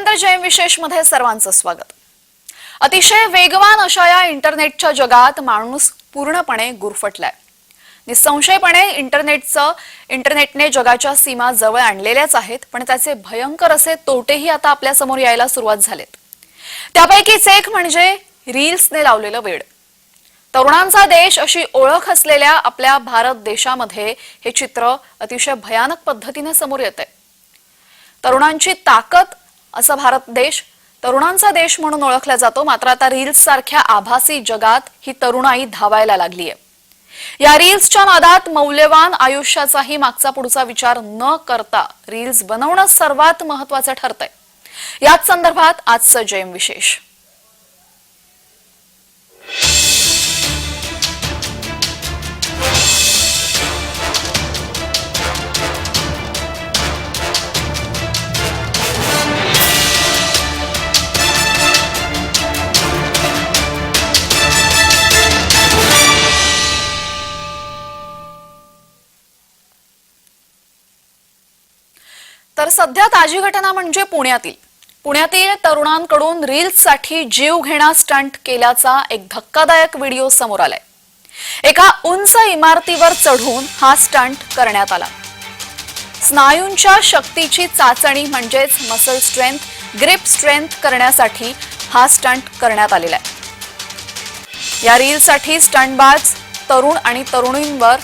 ब्रेकनंतर जयम विशेषमध्ये सर्वांचं स्वागत. अतिशय वेगवान अशा या इंटरनेटच्या जगात माणूस पूर्णपणे गुरफटलाय. निसंशयपणे इंटरनेटचं इंटरनेटने जगाच्या सीमा जवळ आणलेल्याच आहेत पण त्याचे भयंकर असे तोटेही आता आपल्यासमोर यायला सुरुवात झालेत. त्यापैकीच एक म्हणजे रील्सने लावलेलं वेड. तरुणांचा देश अशी ओळख असलेल्या आपल्या भारत देशामध्ये हे चित्र अतिशय भयानक पद्धतीने समोर येत आहे तरुणांची ताकद असा भारत देश तरुणांचा देश म्हणून ओळखला जातो. मात्र आता रील्स सारख्या आभासी जगात ही तरुणाई धावायला लागलीय या रील्सच्या नादात मौल्यवान आयुष्याचाही मागचा पुढचा विचार न करता रील्स बनवणं सर्वात महत्वाचं ठरतंय. याच संदर्भात आजचं जयम विशेष. सध्या ताजी घटना म्हणजे पुण्यातील. पुण्यातील तरुणांकडून रील्ससाठी जीव घेणा स्टंट केल्याचा एक धक्कादायक व्हिडिओ समोर आलाय. एका उंच इमारतीवर चढून हा स्टंट करण्यात आला. स्नायूंच्या शक्तीची चाचणी म्हणजेच मसल स्ट्रेंथ ग्रिप स्ट्रेंथ करण्यासाठी हा स्टंट करण्यात आलेला आहे. या रीलसाठी स्टंटबाज तरुण आणि तरुणींवर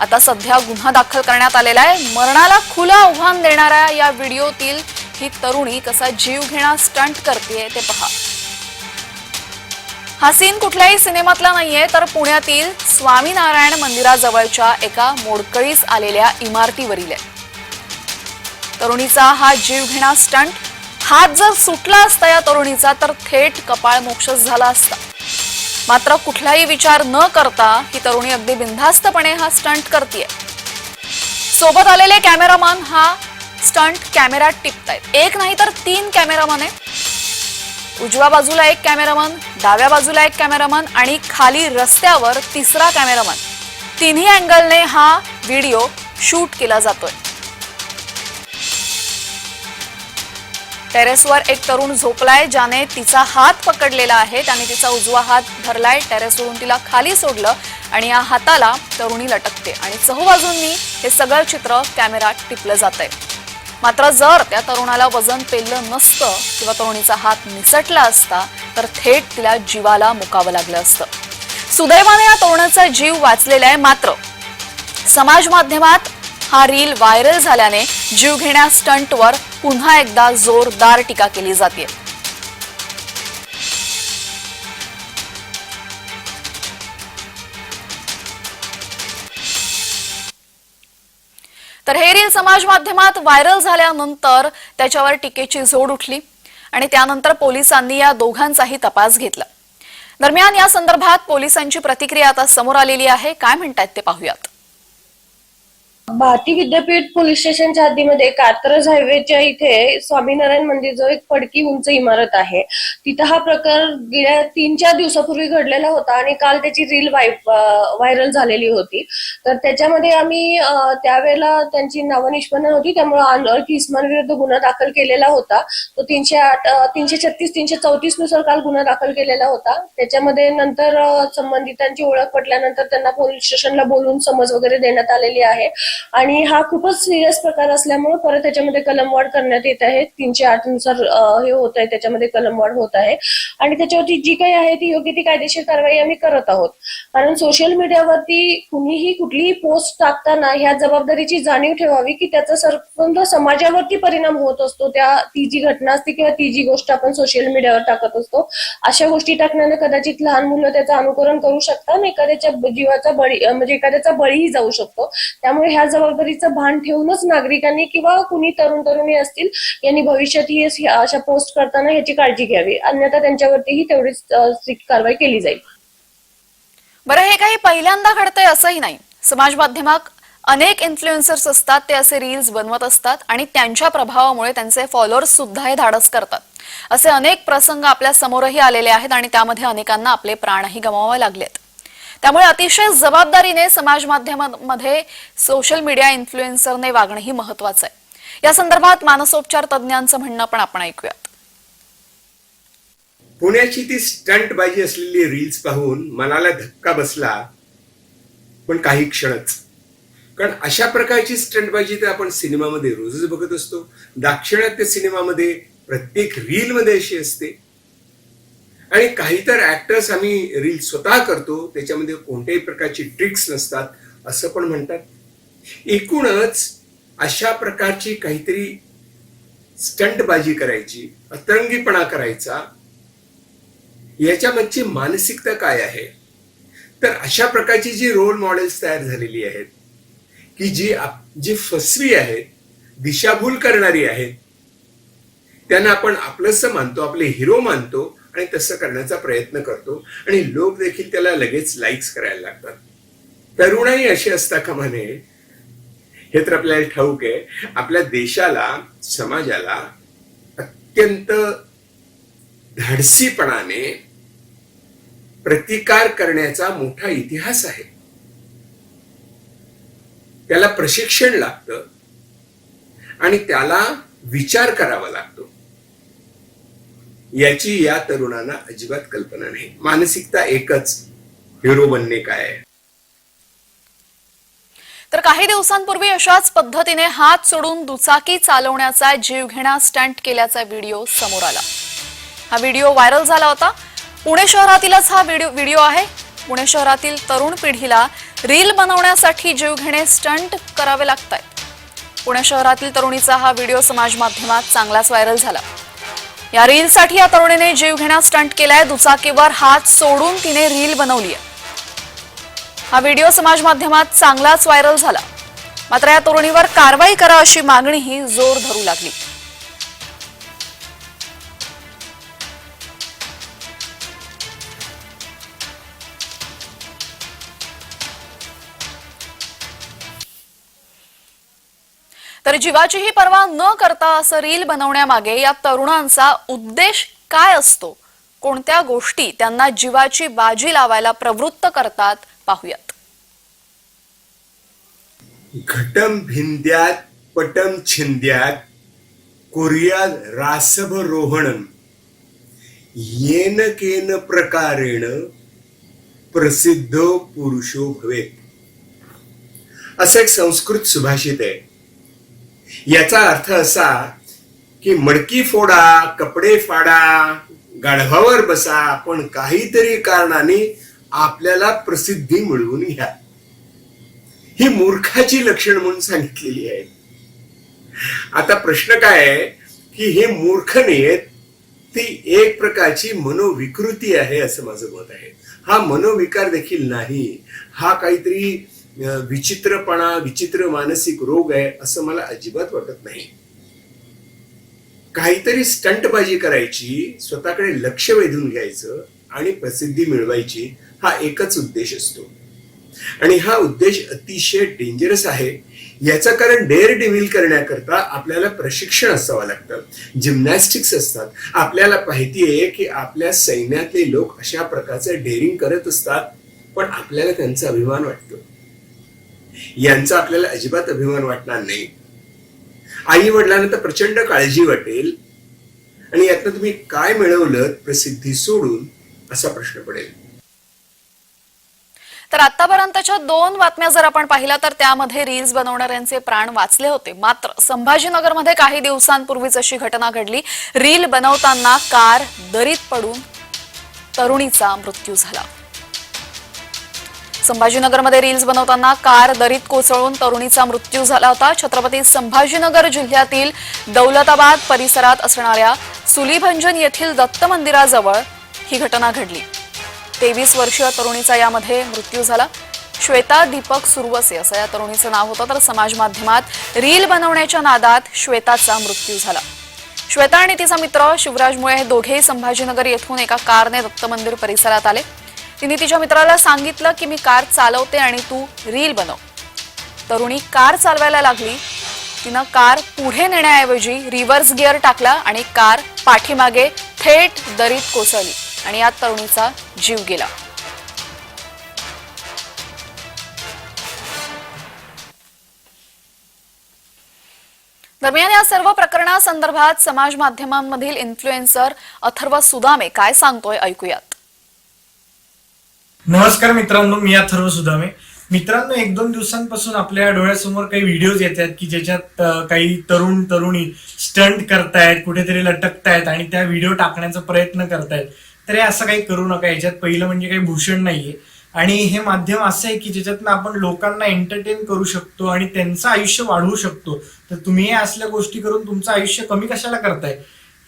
आता सध्या गुन्हा दाखल करण्यात आलेला आहे. मरणाला खुलं आव्हान देणाऱ्या या व्हिडिओतील ही तरुणी कसा जीव घेणा स्टंट करते ते पहा. हा सीन कुठल्याही सिनेमातला नाहीये तर पुण्यातील स्वामीनारायण मंदिराजवळच्या एका मोडकळीस आलेल्या इमारतीवरील आहे. तरुणीचा हा जीव घेणा स्टंट हात जर सुटला असता या तरुणीचा तर थेट कपाळ मोक्षस झाला असता. मात्र कुठलाही विचार न करता ही तरुणी अगदी बिनधास्तपणे हा स्टंट करते सोबत आलेले कॅमेरामन हा स्टंट कॅमेऱ्यात टिपतायत. एक नाही तर तीन कॅमेरामन आहे उजव्या बाजूला एक कॅमेरामन डाव्या बाजूला एक कॅमेरामन आणि खाली रस्त्यावर तिसरा कॅमेरामन. तिन्ही अँगलने हा व्हिडिओ शूट केला जातोय. टेरेसवर एक तरुण झोपलाय ज्याने तिचा हात पकडलेला आहे. त्याने तिचा उजवा हात धरलाय. टेरेसवरून तिला खाली सोडलं आणि या हाताला तरुणी लटकते. आणि चहूबाजूंनी हे सगळं चित्र कॅमेरात टिपलं जात आहे मात्र जर त्या तरुणाला वजन पेललं नसतं किंवा तरुणीचा हात निसटला असता तर थेट तिला जीवाला मुकावं लागलं असतं. सुदैवाने या तरुणाचा जीव वाचलेला आहे. मात्र समाज माध्यमात हा रील व्हायरल झाल्याने जीव घेण्या स्टंटवर पुन्हा एकदा जोरदार टीका केली जाते. तर हे रील समाज माध्यमात व्हायरल झाल्यानंतर त्याच्यावर टीकेची झोड उठली आणि त्यानंतर पोलिसांनी या दोघांचाही तपास घेतला. दरम्यान या संदर्भात पोलिसांची प्रतिक्रिया आता समोर आलेली आहे. काय म्हणतायत ते पाहूयात. भारती विद्यापीठ पोलीस स्टेशनच्या हद्दीमध्ये कात्रज हायवेच्या इथे स्वामीनारायण मंदिर जो एक पडकी उंच इमारत आहे. तिथं हा प्रकार गेल्या तीन चार दिवसापूर्वी घडलेला होता आणि काल त्याची रील व्हायरल झालेली होती. तर त्याच्यामध्ये आम्ही त्यावेळेला त्यांची नावं निष्पन्न होती त्यामुळे अनोळखी इस्मांविरुद्ध गुन्हा दाखल केलेला होता. तो तीनशे आठ तीनशे छत्तीस तीनशे चौतीसनुसार काल गुन्हा दाखल केलेला होता. त्याच्यामध्ये नंतर संबंधितांची ओळख पटल्यानंतर त्यांना पोलीस स्टेशनला बोलून समज वगैरे देण्यात आलेली आहे. आणि हा खूपच सिरियस प्रकार असल्यामुळे परत त्याच्यामध्ये कलमवाढ करण्यात येत आहे. तीनशे आठनुसार हे होत आहे त्याच्यामध्ये कलमवाढ होत आहे. आणि त्याच्यावरती जी काही आहे ती योग्य ती कायदेशीर कारवाई आम्ही करत आहोत. कारण सोशल मीडियावरती कुणीही कुठलीही पोस्ट टाकताना ह्या जबाबदारीची जाणीव ठेवावी की त्याचा सर्व समाजावरती परिणाम होत असतो. त्या ती जी घटना असते किंवा ती जी गोष्ट आपण सोशल मीडियावर टाकत असतो अशा गोष्टी टाकण्याने कदाचित लहान मुलं त्याचं अनुकरण करू शकतात आणि एखाद्याच्या जीवाचा बळी म्हणजे एखाद्याचा बळीही जाऊ शकतो. त्यामुळे ह्या जबाबदारीचं भान ठेवूनच नागरिकांनी किंवा कुणी तरुण तरुणी असतील यांनी भविष्यात ही अशा पोस्ट करताना याची काळजी घ्यावी. अन्यथा त्यांच्यावरतीही तेवढीच स्ट्रिक्ट कारवाई केली जाईल. बरं हे काही पहिल्यांदा घडतंय असंही नाही. समाज माध्यमात अनेक इन्फ्लुएन्सर्स असतात ते असे रील्स बनवत असतात आणि त्यांच्या प्रभावामुळे त्यांचे फॉलोअर्स सुद्धा हे धाडस करतात. असे अनेक प्रसंग आपल्या समोरही आलेले आहेत आणि त्यामध्ये अनेकांना आपले प्राणही गमावावे लागलेत. त्यामुळे अतिशय जबाबदारीने समाज माध्यमांमध्ये सोशल मीडिया इन्फ्लुएन्सरने वागणंही महत्वाचं आहे. या संदर्भात मानसोपचार तज्ज्ञांचं म्हणणं पण आपण ऐकूयात. पुण्याची ती स्टंटबाजी असलेली रील्स पाहून मनाला धक्का बसला पण काही क्षणच. कारण अशा प्रकारची स्टंटबाजी तर आपण सिनेमामध्ये रोजच बघत असतो. दाक्षिणात्य सिनेमामध्ये प्रत्येक रील मध्ये अशी असते. आणि काही तर ऍक्टर्स आम्ही रील स्वतः करतो त्याच्यामध्ये कोणत्याही प्रकारची ट्रिक्स नसतात असं पण म्हणतात. एकूणच अशा प्रकारची काहीतरी स्टंटबाजी करायची अतरंगीपणा करायचा याच्यामधची मानसिकता काय आहे? तर अशा प्रकारची जी रोल मॉडेल्स तयार झालेली आहेत की जी आप- जी फसवी आहेत दिशाभूल करणारी आहेत त्यांना आपण आपलंसं मानतो आपले हिरो मानतो आणि तसं करण्याचा प्रयत्न करतो. आणि लोक देखील त्याला लगेच लाईक्स करायला लागतात. तरुणाई अशी असता कामा नये हे तर आपल्याला ठाऊक आहे. आपल्या देशाला समाजाला अत्यंत धाडसीपणाने प्रतिकार करण्याचा मोठा इतिहास आहे. त्याला प्रशिक्षण लागतं. आणि त्याला विचार करावा लागतो. याची या तरुणांना अजिबात कल्पना नाही. मानसिकता एकच हिरो बनणे काय तर काही दिवसांपूर्वी अशाच पद्धतीने हात सोडून दुचाकी चालवण्याचा जीवघेणा स्टंट केल्याचा व्हिडिओ समोर आला. हा व्हिडिओ व्हायरल झाला होता. पुणे शहरातीलच हा व्हिडिओ व्हिडिओ आहे. पुणे शहरातील तरुण पिढीला रील बनवण्यासाठी जीवघेणे स्टंट करावे लागत आहेत पुणे शहरातील तरुणीचा हा व्हिडिओ समाज माध्यमात चांगलाच व्हायरल झाला. या रीलसाठी या तरुणीने जीवघेणा स्टंट केलाय. दुचाकीवर हात सोडून तिने रील बनवली आहे हा व्हिडिओ समाज माध्यमात चांगलाच व्हायरल झाला. मात्र या तरुणीवर कारवाई करा अशी मागणीही जोर धरू लागली. तर जीवाचीही पर्वा न करता असं रील बनवण्यामागे या तरुणांचा उद्देश काय असतो? कोणत्या गोष्टी त्यांना जीवाची बाजी लावायला प्रवृत्त करतात? पाहूयात. घटम भिंद्यात पटम छिंद्यात कुर्यात रासभ रोहणम. येन केन प्रकारेण प्रसिद्ध पुरुषो भवेत. असं एक संस्कृत सुभाषित आहे. याचा अर्थ असा की मडकी फोडा कपडे फाडा गाढवावर बसा पण काहीतरी कारणाने आपल्याला प्रसिद्धी मिळवून घ्या. ही मूर्खाची लक्षण म्हणून सांगितलेली आहे आता प्रश्न काय आहे की हे मूर्ख नाहीयेत ती एक प्रकारची मनोविकृती आहे असं माझं मत आहे. हा मनोविकार देखील नाही. हा काहीतरी विचित्रपणा विचित्र मानसिक रोग आहे असं मला अजिबात वाटत नाही. काहीतरी स्टंटबाजी करायची स्वतःकडे लक्ष वेधून घ्यायचं आणि प्रसिद्धी मिळवायची हा एकच उद्देश असतो. आणि हा उद्देश अतिशय डेंजरस आहे. याचं कारण डेअर डिव्हिल करण्याकरता आपल्याला प्रशिक्षण असावं लागतं. जिमनॅस्टिक्स असतात. आपल्याला माहिती आहे की आपल्या सैन्यातले लोक अशा प्रकारचं डेअरिंग करत असतात पण आपल्याला त्यांचा अभिमान वाटतो. यांचा आपल्याला अजिबात अभिमान वाटणार नाही. आई वडिलांना तर प्रचंड काळजी वाटेल. आणि यातनं तुम्ही काय मिळवलं प्रसिद्धी सोडून असा प्रश्न पडेल. तर आतापर्यंतच्या दोन बातम्या जर आपण पाहिल्या तर त्यामध्ये रील्स बनवणाऱ्यांचे प्राण वाचले होते. मात्र संभाजीनगरमध्ये काही दिवसांपूर्वीच अशी घटना घडली. रील बनवताना कार दरीत पडून तरुणीचा मृत्यू झाला. संभाजीनगरमध्ये रील्स बनवताना कार दरीत कोसळून तरुणीचा मृत्यू झाला होता. छत्रपती संभाजीनगर जिल्ह्यातील दौलताबाद परिसरात असणाऱ्या सुलीभंजन येथील दत्त मंदिराजवळ ही घटना घडली. तेवीस वर्षीय तरुणीचा यामध्ये मृत्यू झाला. श्वेता दीपक सुरवसे असं या तरुणीचं नाव होतं. तर समाज माध्यमात रील बनवण्याच्या नादात श्वेताचा मृत्यू झाला. श्वेता आणि तिचा मित्र शिवराज मुळे हे दोघेही संभाजीनगर येथून एका कारने दत्त मंदिर परिसरात आले. तिने तिच्या मित्राला सांगितलं की मी कार चालवते आणि तू रील बनव. तरुणी कार चालवायला लागली. तिनं कार पुढे नेण्याऐवजी रिव्हर्स गिअर टाकला आणि कार पाठीमागे थेट दरीत कोसळली आणि यात तरुणीचा जीव गेला. दरम्यान या सर्व प्रकरणासंदर्भात समाज माध्यमांमधील इन्फ्लुएन्सर अथर्व सुदामे काय सांगतोय ऐकूयात. नमस्कार मित्रांनो मी अथर्व सुदामे. मित्रांनो एक दोन दिवसांपासून आपल्या डोळ्यासमोर काही व्हिडिओज येत आहेत की ज्याच्यात काही तरुण तरुणी स्टंट करतायत कुठेतरी लटकतायत आणि त्या व्हिडिओ टाकण्याचा प्रयत्न करतायत. तर हे असं काही करू नका याच्यात पहिलं म्हणजे काही भूषण नाहीये. आणि हे माध्यम असं आहे की ज्याच्यातनं आपण लोकांना एंटरटेन करू शकतो आणि त्यांचं आयुष्य वाढवू शकतो. तर तुम्ही हे असल्या गोष्टी करून तुमचं आयुष्य कमी कशाला करताय?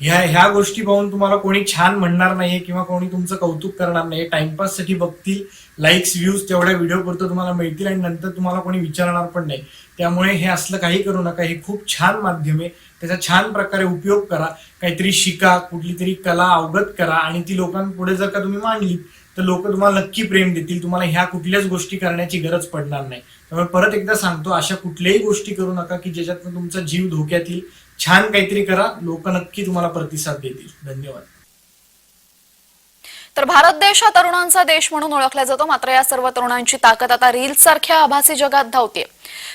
ह्या ह्या गोष्टी पाहून तुम्हाला कोणी छान म्हणणार नाहीये किंवा कोणी तुमचं कौतुक करणार नाही टाइमपाससाठी बघतील लाईक्स व्ह्यूज तेवढ्या व्हिडिओ पुरतं तुम्हाला मिळतील आणि नंतर तुम्हाला कोणी विचारणार पण नाही. त्यामुळे हे असलं काही करू नका. हे खूप छान माध्यम आहे. त्याचा छान प्रकारे उपयोग करा. काहीतरी शिका कुठली तरी कला अवगत करा आणि ती लोकांपुढे जर का तुम्ही मांडली तर लोक तुम्हाला नक्की प्रेम देतील. तुम्हाला ह्या कुठल्याच गोष्टी करण्याची गरज पडणार नाही. त्यामुळे परत एकदा सांगतो अशा कुठल्याही गोष्टी करू नका की ज्याच्यातनं तुमचा जीव धोक्यात येईल. छान काहीतरी करा. लोक नक्की तुम्हाला प्रतिसाद देतील. धन्यवाद. तर भारत देश हा तरुणांचा देश म्हणून ओळखला जातो. मात्र या सर्व तरुणांची ताकद आता रील्स सारख्या आभासी जगात धावते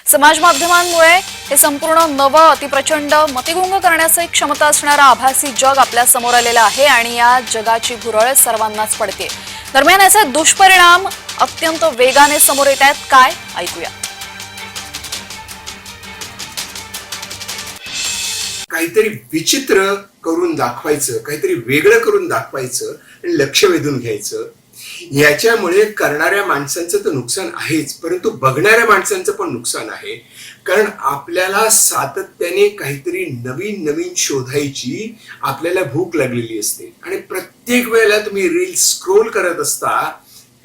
समाज माध्यमांमुळे हे संपूर्ण नवं अतिप्रचंड मतिगुंग करण्याचं एक क्षमता असणारा आभासी जग आपल्यासमोर आलेलं आहे आणि या जगाची भुरळ सर्वांनाच पडते दरम्यान याचे दुष्परिणाम अत्यंत वेगाने समोर येत आहेत. काय? ऐकूया. काहीतरी विचित्र करून दाखवायचं काहीतरी वेगळं करून दाखवायचं आणि लक्ष वेधून घ्यायचं. याच्यामुळे करणाऱ्या माणसांचं तर नुकसान आहेच परंतु बघणाऱ्या माणसांचं पण नुकसान आहे. कारण आपल्याला सातत्याने काहीतरी नवीन नवीन शोधायची आपल्याला भूक लागलेली असते. आणि प्रत्येक वेळेला तुम्ही रील स्क्रोल करत असता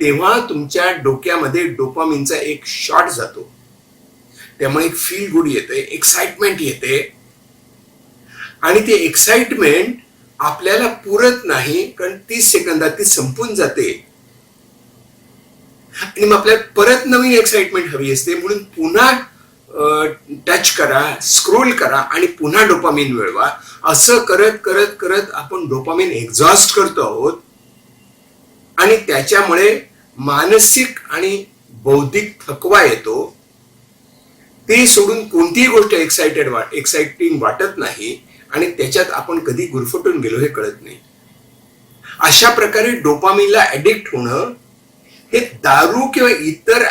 तेव्हा तुमच्या डोक्यामध्ये डोपामिनचा एक शॉट जातो. त्यामुळे एक फील गुड येते एक्साइटमेंट येते. आणि ते एक्साइटमेंट आपल्याला पुरत नाही कारण तीस सेकंदात ती संपून जाते. आणि मग आपल्याला परत नवीन एक्साइटमेंट हवी असते म्हणून पुन्हा टच करा स्क्रोल करा आणि पुन्हा डोपामिन मिळवा. असं करत करत करत आपण डोपामिन एक्झॉस्ट करतो आहोत. आणि त्याच्यामुळे मानसिक आणि बौद्धिक थकवा येतो. ते सोडून कोणतीही गोष्ट एक्साइटेड वाट एक्साइटिंग वाटत नाही. आणि त्याच्यात आपण कधी गुरफटून गेलो हे कळत नाही. अशा प्रकारे डोपामीनला ऍडिक्ट होणं हे दारू किंवा इतर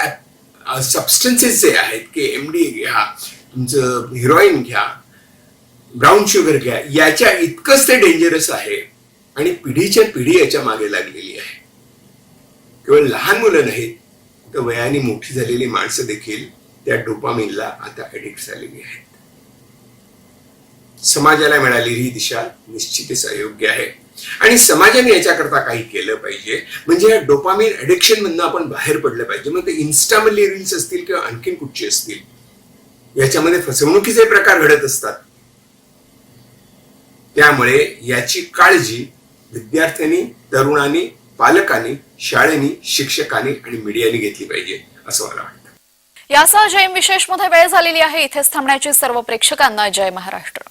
सबस्टन्सेस जे आहेत की एम डी घ्या तुमचं हिरोईन घ्या ब्राऊन शुगर घ्या याच्या इतकंच ते डेंजरस आहे आणि पिढीच्या पिढी याच्या मागे लागलेली आहे. केवळ लहान मुलं नाहीत तर वयाने मोठी झालेली माणसं देखील त्या डोपामिनला आता ॲडिक्ट झालेली आहेत. समाजाला मिळालेली ही दिशा निश्चितच अयोग्य आहे. आणि समाजाने याच्याकरता काही केलं पाहिजे. म्हणजे या डोपामिन ऍडिक्शन मधनं आपण बाहेर पडलं पाहिजे. मग ते इन्स्टामधले रील्स असतील किंवा आणखीन कुठची असतील याच्यामध्ये फसवणुकीचे प्रकार घडत असतात. त्यामुळे याची काळजी विद्यार्थ्यांनी तरुणांनी पालकांनी शाळेनी शिक्षकांनी आणि मीडियाने घेतली पाहिजे असं मला वाटतं. यासह जय विशेषमध्ये वेळ झालेली आहे. इथेच थांबण्याची सर्व प्रेक्षकांना जय महाराष्ट्र.